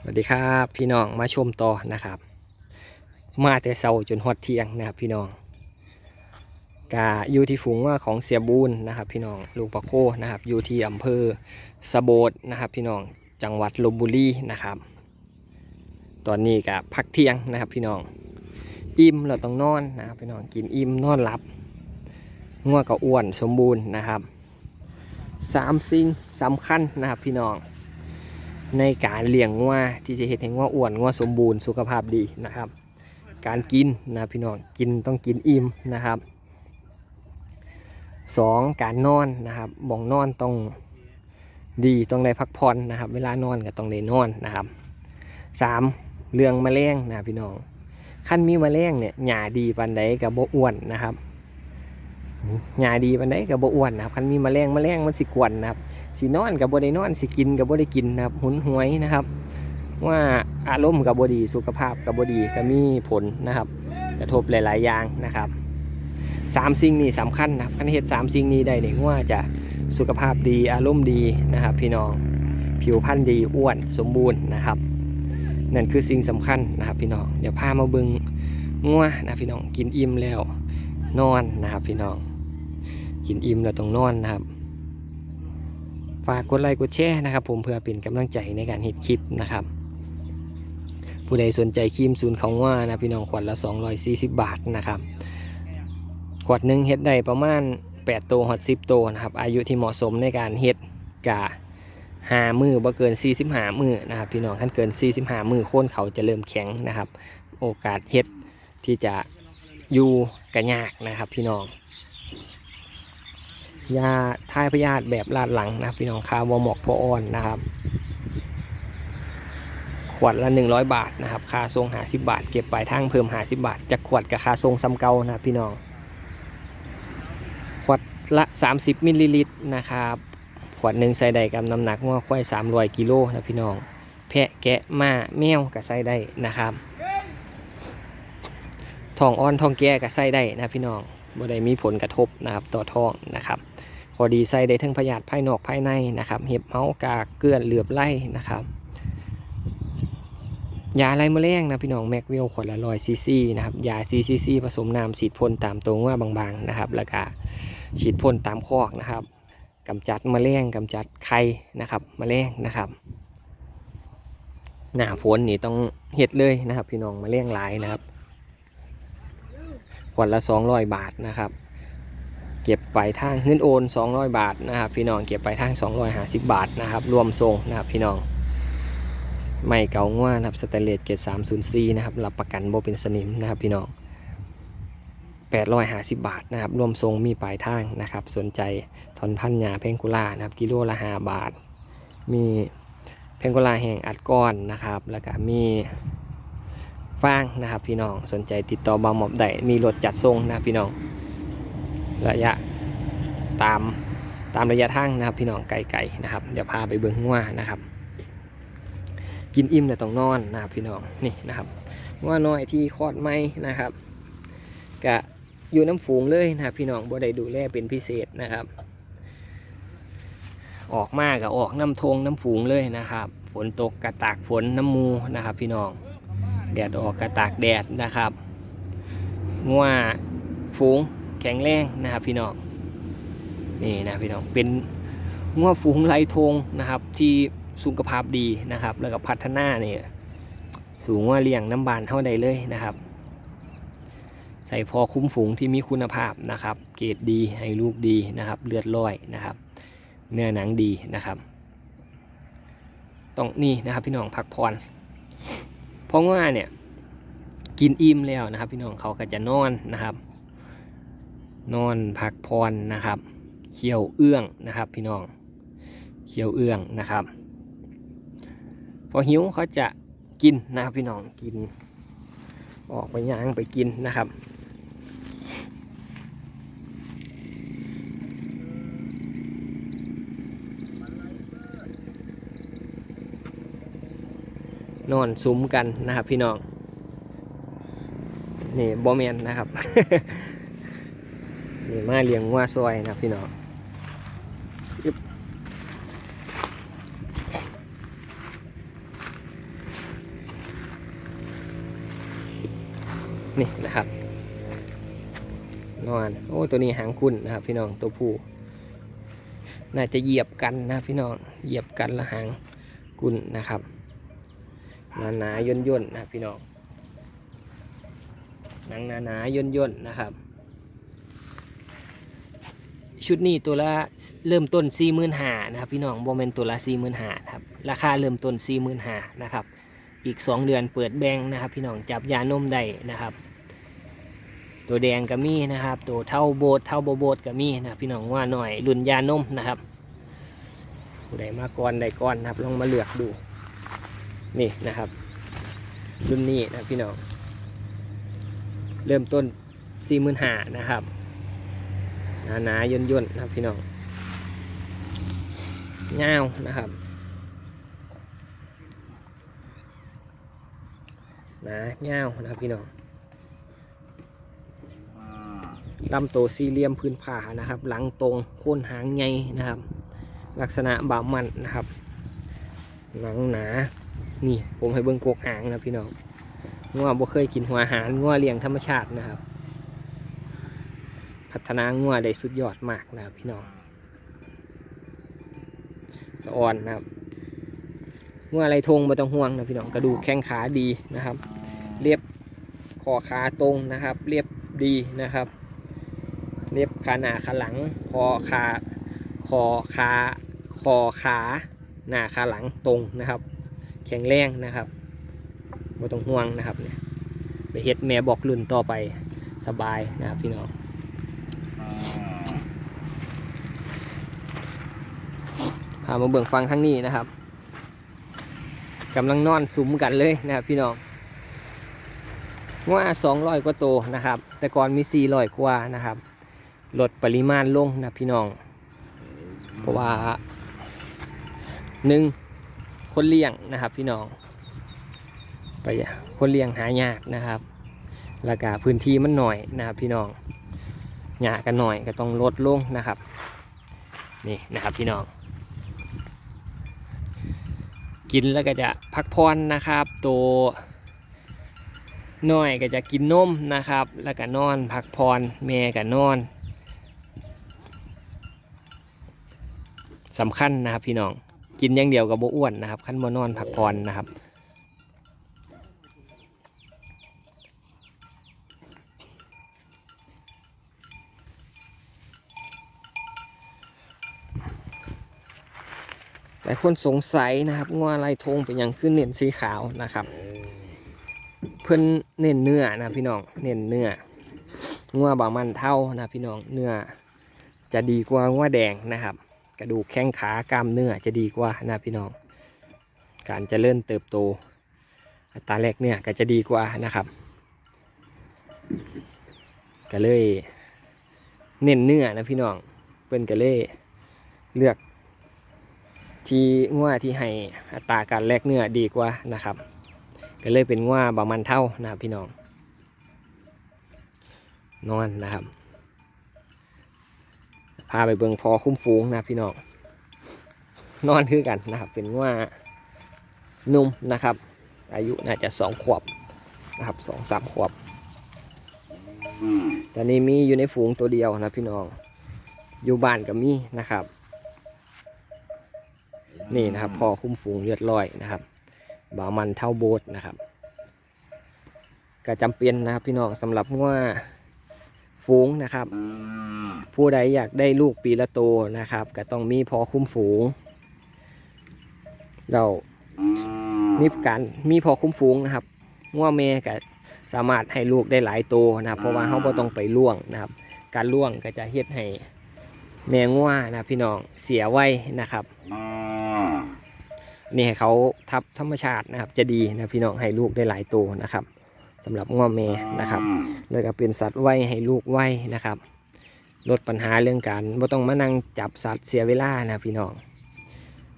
สวัสดีครับพี่น้องมาชมต่อนะครับ มาแต่เช้าจนฮอดเที่ยงนะครับพี่น้องกาอยู่ที่ฝูงว่าของเสียบูนนะครับ พี่น้องลูกปะโคนะครับ อยู่ที่อำเภอสะโบดนะครับพี่น้องจังหวัดลบบุรีนะครับ ตอนนี้กับพักเที่ยงนะครับพี่น้องอิ่มเราต้องนอนนะครับพี่น้องกินอิ่มนอนหลับง่วงก็อ้วนสมบูรณ์นะครับสามสิ่งสำคัญนะครับพี่น้อง ในการเลี้ยงงัวที่จะเห็นให้งัวอ้วนงัวสมบูรณ์สุขภาพดีนะครับ การกินนะพี่น้องกินต้องกินอิ่มนะครับสองการนอนนะครับบ่องนอนต้องดีต้องได้พักผ่อนนะครับ เวลานอนก็ต้องได้นอนนะครับสามเรื่องแมลงนะพี่น้องขั้นมีแมลงเนี่ยหญ้าดีปันใดกับบ่อ้วนนะครับ หญ้าดีปันใดกับบ่อ้วนนะครับขั้นมีแมลงแมลงมันสิกวนนะครับสินอนกับบ่ได้นอนสิกินกับบ่ได้กินนะครับหุนหวยนะครับ ว่าอารมณ์กับบดีสุขภาพกับบดีก็มีผลนะครับ กระทบหลาย ๆ อย่างนะครับสามสิ่งนี้สำคัญนะครับคันเฮ็ดสามสิ่งนี้ได้เนี่ยว่าจะสุขภาพดีอารมณ์ดีนะครับ พี่น้องผิวพรรณดีอ้วนสมบูรณ์นะครับนั่นคือสิ่งสำคัญนะครับ พี่น้องเดี๋ยวพามาเบิงงัวนะพี่น้องกินอิ่มแล้วนอนนะครับพี่น้อง กินอิ่มแล้วต้องนอนนะครับ ฝากกดไลค์กดแชร์นะครับ ผมเพื่อเป็นกำลังใจในการเฮ็ดคลิปนะครับ ผู้ใดสนใจครีมศูนย์ของว่านะพี่น้องขวดละ 240 บาทนะครับขวดหนึ่งเฮ็ดได้ประมาณ8ตัวหอด10ตัวนะครับ อายุที่เหมาะสมในการเฮ็ดกะหามือบ่เกิน 45 มือนะครับพี่น้องขั้นเกิน 45 มือโค่นเขาจะเริ่มแข็งนะครับ โอกาสเฮ็ดที่จะอยู่กระยากนะครับพี่น้อง ยาท้ายพยาธิแบบลาดหลังนะพี่น้องคาวอหมอกพออ่อนนะครับ ขวดละ100 บาทนะครับค่าทรงหาสิบาท เก็บปลายทางเพิ่มหาสิบาทจากขวดกับค่าทรงซ้ำเก่านะพี่น้อง ขวดละ 30 มิลลิลิตรนะครับขวดหนึ่งใส่ได้กับน้ำหนักว่าควาย300กิโลนะพี่น้อง แพะแกะม้าแมวก็ใส่ได้นะครับทองอ่อนทองแก่ก็ใส่ได้นะพี่น้อง บ่ได้มีผลกระทบนะครับต่อท้องนะครับข้อดีใส่ได้ทั้งพยาธิภายนอกภายในนะครับเห็บเมากากเกลือนเหลือบไล่นะครับยาไล่แมลงนะพี่น้องแม็กวิลขวดละร้อยซีซีนะครับยาซีซีซีผสมน้ำฉีดพ่นตามตัวว่าบางๆนะครับแล้วก็ฉีดพ่นตามคอกนะครับกำจัดแมลงกำจัดไข่นะครับแมลงนะครับหน้าฝนนี่ต้องเฮ็ดเลยนะครับ พี่น้องแมลงหลายนะครับ ขวดละ 200 บาทนะครับ เก็บไปทางเงินโอน 200 บาทนะครับพี่น้องเก็บไปทาง 250 บาทนะครับรวมส่งนะครับพี่น้องไม่เก่าง่วนะครับสเตเลสเกรด304นย์ซีนะครับรับประกันโบเป็นสนิมนะครับพี่น้อง850บาทนะครับรวมทรงมีปลายทางนะครับ สนใจทอนพันยาเพงกุล่านะครับกิโลละ5บาท มีเพงกุล่าแห่งอัดก้อนนะครับ แล้วก็มี ฟางนะครับ พี่น้องสนใจติดต่อบางหมอบได้มีรถจัดทรงนะพี่น้องระยะตามตามระยะทางนะครับ พี่น้องไกลๆนะครับเดี๋ยวพาไปเบิ้งงัวนะครับ กินอิ่มแต่ต้องนอนนะครับพี่น้องนี่นะครับงัวน้อยที่คลอดไม่นะครับกะอยู่น้ำฝูงเลยนะครับพี่น้องบ่ได้ดูแลเป็นพิเศษนะครับ ออกมากกับออกน้ำทงน้ำฝูงเลยนะครับ ฝนตกกระตากฝนน้ำมูนะครับ พี่น้อง แดดออกกระตากแดดนะครับงัวฝูงแข็งแรงนะครับพี่น้องนี่นะพี่น้องเป็นงัวฝูงไรทงนะครับ ที่สุขภาพดีนะครับ แล้วก็พัฒนาเนี่ยสูงว่าเลี้ยงน้ำบานเท่าใดเลยนะครับ ใส่พอคุ้มฝูงที่มีคุณภาพนะครับ เกรดดีให้ลูกดีนะครับ เลือดลอยนะครับ เนื้อหนังดีนะครับ ต้องนี่นะครับพี่น้องพักผ่อน เพราะว่าเนี่ยกินอิ่มแล้วนะครับ พี่น้องเขาก็จะนอนนะครับ นอนพักผ่อนนะครับเคี่ยวเอื้องนะครับ พี่น้องเคี่ยวเอื้องนะครับ พอหิวเขาจะกินนะครับพี่น้องกิน ออกไปย่างไปกินนะครับ นอนซุ้มกันนะครับ พี่น้องนี่บอแมนนะครับนี่มาเลี้ยงว่าซอยนะพี่น้องนี่นะครับนอนโอ้ตัวนี้หางคุ้นนะครับ พี่น้องตัวผู้น่าจะเหยียบกันนะพี่น้องเหยียบกันละหางคุ้นนะครับ หนาหนาๆย่นย่นๆนะพี่น้องหนังหนาหนาๆย่นย่นๆนะครับ ชุดนี้ตัวละเริ่มต้น4 5 0 0 0นหานะครับพี่น้องโมเมนตัวละ4 5 0 0 0ครับราคาเริ่มต้น4 5 0 0 0นหานะครับ อีก 2 เดือนเปิดแบงนะครับ พี่น้องจับยานมได้นะครับ ตัวแดงก็มีนะครับ ตัวเท่าโบดเท่าโบโบดก็มีนะพี่น้องว่าหน่อยรุ่นยานมนะครับผู้ใดมาก่อนใดก่อนนะครับลองมาเลือกดู นี่นะครับ รุ่นนี้นะพี่น้อง เริ่มต้น4 5 0 0 0นะครับหนาหนาย่นย่นนะครับพี่น้องเงาวนะครับหนาเงาวนะครับพี่น้องลำโตวสี่เหลี่ยมพื้นผ่านะครับ หลังตรงโค่นหางไงนะครับ ลักษณะบามันนะครับ หนังหนา นี่ผมให้เบิ้งกกหางนะพี่น้องงัวบ่เคยกินหัวหารงัวเลี้ยงธรรมชาตินะครับ พัฒนางัวได้สุดยอดมากนะครับพี่น้องสะออนนะครับงัวอะไรทงไม่ต้องห่วงนะพี่น้องกระดูกแข้งขาดีนะครับ เรียบคอขาตรงนะครับ เรียบดีนะครับ เรียบขาหน้าขาหลังคอขาคอขาคอขาหน้าขาหลังตรงนะครับ แข็งแรงนะครับไม่ต้องห่วงนะครับเนี่ยไปเฮ็ดแม่บอกรุ่นต่อไปสบายนะครับพี่น้องพามาเบิ่งฟังทั้งนี้นะครับกำลังนอนสุมกันเลยนะครับพี่น้องว่า200 กว่าโตวนะครับ แต่ก่อนมี 400 กว่านะครับ ลดปริมาณลงนะพี่น้อง เพราะว่าหนึ่ง คนเลี้ยงนะครับ พี่น้อง ไปคนเลี้ยงหายากนะครับแล้วก็พื้นที่มันหน่อยนะครับ พี่น้องหยากันหน่อยก็ต้องลดลงนะครับ นี่นะครับพี่น้อง กินแล้วก็จะพักผ่อนนะครับ ตัวน้อยก็จะกินนมนะครับ แล้วก็นอนพักผ่อนแม่ก็นอนสำคัญนะครับพี่น้อง กินอย่างเดียวกับโบอ้วนนะครับขั้นบ่นอนพักผ่อนนะครับหลายคนสงสัยนะครับงัวลายทงเป็นอย่างขึ้นเน้นสีขาวนะครับ เพิ่นเน้นเนื้อนะพี่น้องเน้นเนื้องัวบางมันเท่านะพี่น้องเนื้อจะดีกว่างัวแดงนะครับ กระดูกแข้งขากล้ามเนื้อจะดีกว่านะพี่น้อง การเจะเริ่มเติบโต อัตราแรกเนี่ยก็จะดีกว่านะครับ ก็เลยเน้นเนื้อนะพี่น้องเพิ่นก็เลยเลือก ที่งัวที่ให้อัตราการแลกเนื้อดีกว่านะครับ ก็เลยเป็นงัวบามันเท่านะครับพี่น้อง นอนนะครับ พาไปเบิงพอคุ้มฟูงนะพี่น้องนอนคือกันนะครับ เป็นงัวนุ่มนะครับ อายุน่าจะสองขวบนะครับสองสามขวบตอนนี้มีอยู่ในฝูงตัวเดียวนะพี่น้อง อยู่บ้านกับมีนะครับ นี่นะครับพอคุ้มฝูงเลือดลอยนะครับบ่าวมันเท่าโบสนะครับก็จำเป็นนะครับพี่น้องสำหรับว่า ฝูงนะครับ ผู้ใดอยากได้ลูกปีละโตวนะครับ ก็ต้องมีพอคุ้มฝูง เรามีการมีพอคุ้มฝูงนะครับง่วแม่ก็สามารถให้ลูกได้หลายโตวนะครับ เพราะว่าเขาบ่ต้องไปล่วงนะครับ การล่วงก็จะเฮ็ดให้แม่ง่วนะพี่น้องเสียไว้นะครับนี่ให้เขาทับธรรมชาตินะครับ จะดีนะพี่น้องให้ลูกได้หลายตัวนะครับ สำหรับง่วงเมนะครับ แล้วก็เป็นสัตว์ไว้ให้ลูกไว้นะครับ ลดปัญหาเรื่องการบ่ต้องมานั่งจับสัตว์เสียเวลานะพี่น้อง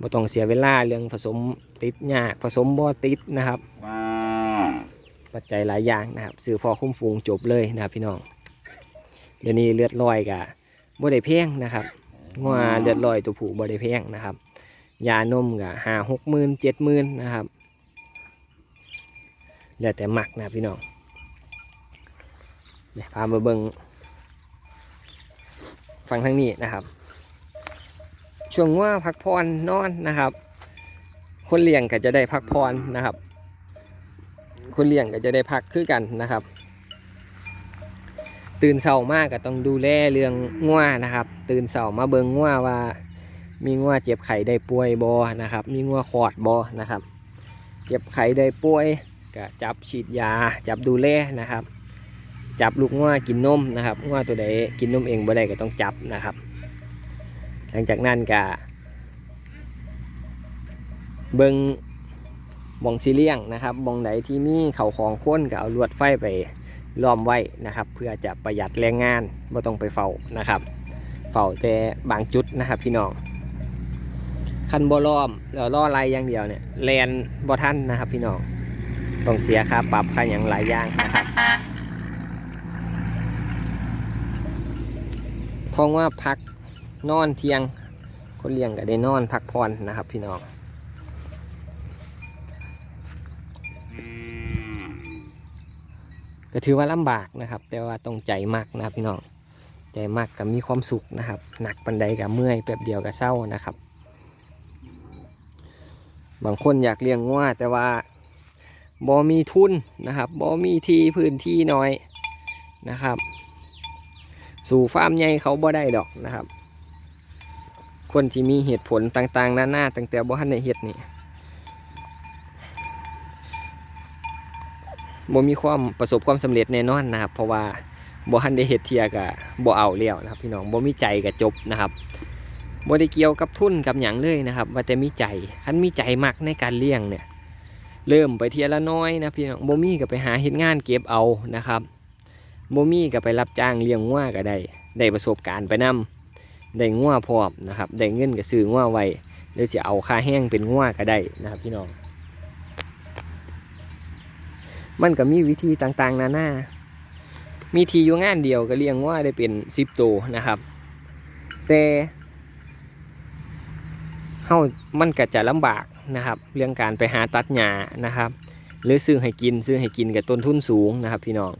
บ่ต้องเสียเวลาเรื่องผสมติดยากผสมบ่ติดนะครับ ปัจจัยหลายอย่างนะครับซื้อพอคุ้มฟูงจบเลยนะครับพี่น้อง เดี๋ยวนี้เลือดลอยกะบ่ได้แพงนะครับงัวเลือดลอยตัวผู้บ่ได้แพงนะครับยานมก็หาหกหมื่นเจ็ดหมื่นนะครับ แล้วแต่หมักนะพี่น้องเดี๋ยวพามาเบิงฟังทางนี้นะครับ ช่วงว่าพักผ่อนนอนนะครับ คนเลี้ยงก็จะได้พักผ่อนนะครับ คนเลี้ยงก็จะได้พักคือกันนะครับ ตื่นเช้ามากก็ต้องดูแลเรื่องง่วนะครับ ตื่นเช้ามาเบิงง่วว่า มีง่วเจ็บไข้ได้ป่วยบอนะครับ มีง่วขอดบอนะครับ เจ็บไข้ได้ป่วย ก็จับฉีดยา จับดูแลนะครับ จับลูกง่วกินนมนะครับง่วตัวใดกินนมเองบ่ได้ก็ต้องจับนะครับ หลังจากนั้นก็เบิงบองซีเลียงนะครับบองไหนที่มีเขาของค้นก็เอาลวดไฟไปล้อมไว้นะครับ เพื่อจะประหยัดแรงงานไม่ต้องไปเฝ้านะครับ เฝ้าแต่บางจุดนะครับพี่น้องคันบ่ล้อมแล้วล่อไรอย่างเดียวเนี่ยแลนบ่ทันนะครับพี่น้อง ต้องเสียค่าปรับค่าอย่างหลายอย่างนะครับเพราะว่าพักนอนเที่ยงคนเลี้ยงก็ได้นอนพักผ่อนนะครับ พี่น้องก็ถือว่าลำบากนะครับ แต่ว่าต้องใจมากนะครับพี่น้องใจมากกับมีความสุขนะครับ หนักปันใดกับเมื่อยแป๊บเดียวกับเศร้านะครับ บางคนอยากเลี้ยงงัวแต่ว่า บ่มีทุนนะครับบ่มีที่พื้นที่น้อยนะครับ สู่ฟาร์มใหญ่เขาบ่ได้ดอกนะครับ คนที่มีเหตุผลต่างๆนานาตั้งแต่บ่ทันได้เฮ็ดนี่บ่มีความประสบความสำเร็จแน่นอนนะครับ เพราะว่าบ่ทันได้เฮ็ดเทียก็บ่เอาแล้วนะครับ พี่น้องบ่มีใจก็จบนะครับบ่ได้เกี่ยวกับทุนกับหยังเลยนะครับว่าแต่มีใจคันมีใจมักในการเลี้ยงเนี่ย เริ่มไปเทียละน้อยนะพี่น้องบมี่ก็ไปหาเฮ็ดงานเก็บเอานะครับบมี่ก็ไปรับจ้างเลี้ยงงัวก็ได้ได้ประสบการณ์ไปนํได้งัวพร้อมนะครับได้เงินก็ซื้องัวไว้หรือสิเอาค่าแห้งเป็นงัวก็ได้นะครับพี่น้อง มันก็มีวิธีต่างๆนานามีทีอยู่งานเดียวก็เลี้ยงงัวได้เป็น10ตัวนะครับ แต่เฮามันก็จะลำบาก นะครับ เรื่องการไปหาตัดหญ้านะครับ หรือซื้อให้กินซื้อให้กินกับต้นทุนสูงนะครับ พี่น้อง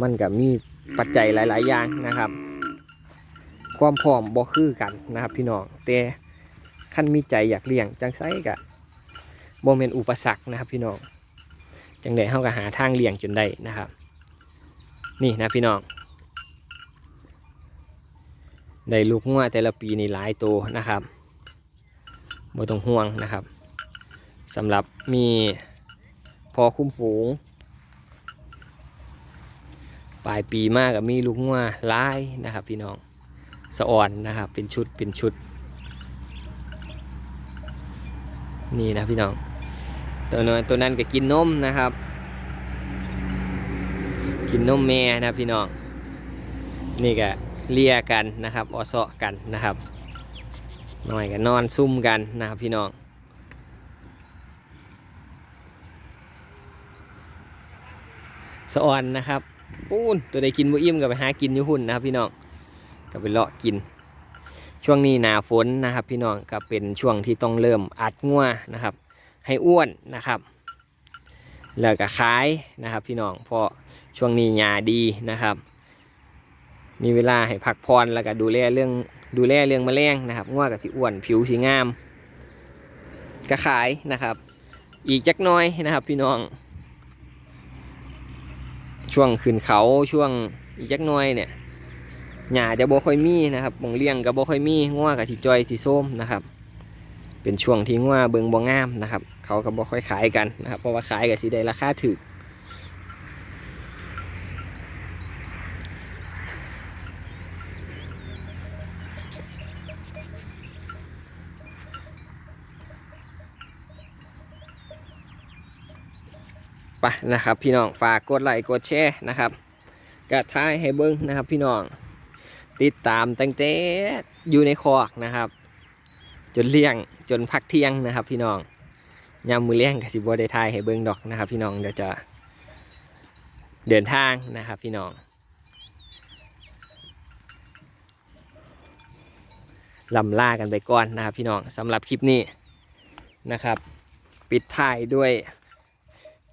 มันก็มีปัจจัยหลาย ๆ อย่างนะครับ ความพร้อมบ่คือกันนะครับ พี่น้องแต่ขั้นมีใจอยากเลี้ยงจังไสก็บ่แม่นอุปสรรคนะครับ พี่น้องจังไดเฮาก็หาทางเลี้ยงจนได้นะครับ นี่นะพี่น้องได้ลูกงัวแต่ละปีนี่หลายตัวนะครับ บ่ต้องห่วงนะครับสำหรับมีพอคุ้มฝูง ปลายปีมากกับมีลูกงัวลายนะครับพี่น้องสะอ่อนนะครับ เป็นชุดเป็นชุด นี่นะพี่น้องตัวนั้นตัวนั้นก็กินนมนะครับ กินนมแม่นะพี่น้อง นี่ก็เลียกันนะครับออเซาะกันนะครับ หน่อยก็นอนซุ่มกันนะครับพี่น้องสะออนนะครับปูนตัวใดกินบ่อิ่มก็ไปหากินอยู่หุ่นนะครับพี่น้องก็ไปเลาะกิน ช่วงนี้หนาฝนนะครับ พี่น้องก็เป็นช่วงที่ต้องเริ่มอัดงัวนะครับ ให้อ้วนนะครับแล้วก็ขายนะครับพี่น้องเพราะช่วงนี้หญ้าดีนะครับ มีเวลาให้พักผ่อนแล้วก็ดูแลเรื่อง ดูแลเรื่องแมลงนะครับง่วกับสิอ้วนผิวสีงามก็ขายนะครับ อีกจักน้อยนะครับพี่น้อง ช่วงขึ้นเขาช่วงอีกจักน้อยเนี่ยหญ้าจะบ่ค่อยมีนะครับบงเลี้ยงก็บ่ค่อยมีง่วกับสิจอยสีส้มนะครับ เป็นช่วงที่ง่วเบิงบ่งามนะครับ เขาก็บ่ค่อยขายกันนะครับเพราะว่าขายกับสิได้ราคาถูก ไปนะครับ พี่น้องฝากกดไลค์กดแชร์นะครับกระทายให้เบิ้งนะครับ พี่น้องติดตามตั้งแต่อยู่ในคอกนะครับ จนเลี้ยงจนพักเที่ยงนะครับ พี่น้องยามมือเลี้ยงกับสิบวได้ทายให้เบิ้งดอกนะครับ พี่น้องเดี๋ยวจะเดินทางนะครับ พี่น้องลำล่ากันไปก่อนนะครับ พี่น้องสำหรับคลิปนี้นะครับ ปิดท้ายด้วย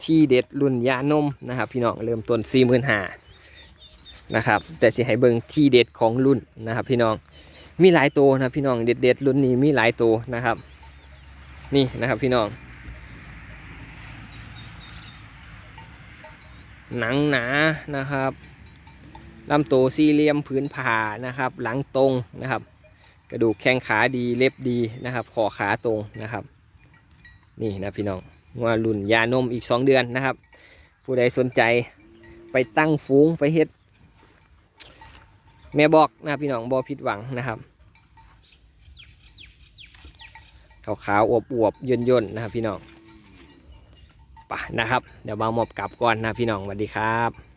ที่เด็ดรุ่นยานมนะครับ พี่น้องเริ่มต้น4 5 0 0 0นะครับ แต่สิให้เบิงที่เด็ดของรุ่นนะครับ พี่น้องมีหลายตัวนะพี่น้องเด็ดเด็ดรุ่นนี้มีหลายตัวนะครับ นี่นะครับพี่น้อง หนังหนานะครับลำตัวสี่เหลี่ยมพื้นผ่านะครับ หลังตรงนะครับ กระดูกแข้งขาดีเล็บดีนะครับคอขาตรงนะครับ นี่นะพี่น้อง ว่ารุ่นยานมอีก2เดือนนะครับ ผู้ใดสนใจไปตั้งฟูงไปเฮ็ด แม่บอกนะพี่น้องบอผิดหวังนะครับขาวๆอวบอวบๆย่นย่นๆนะครับพี่น้องไปนะครับ เดี๋ยวบางหมอบกลับก่อนนะพี่น้องสวัสดีครับ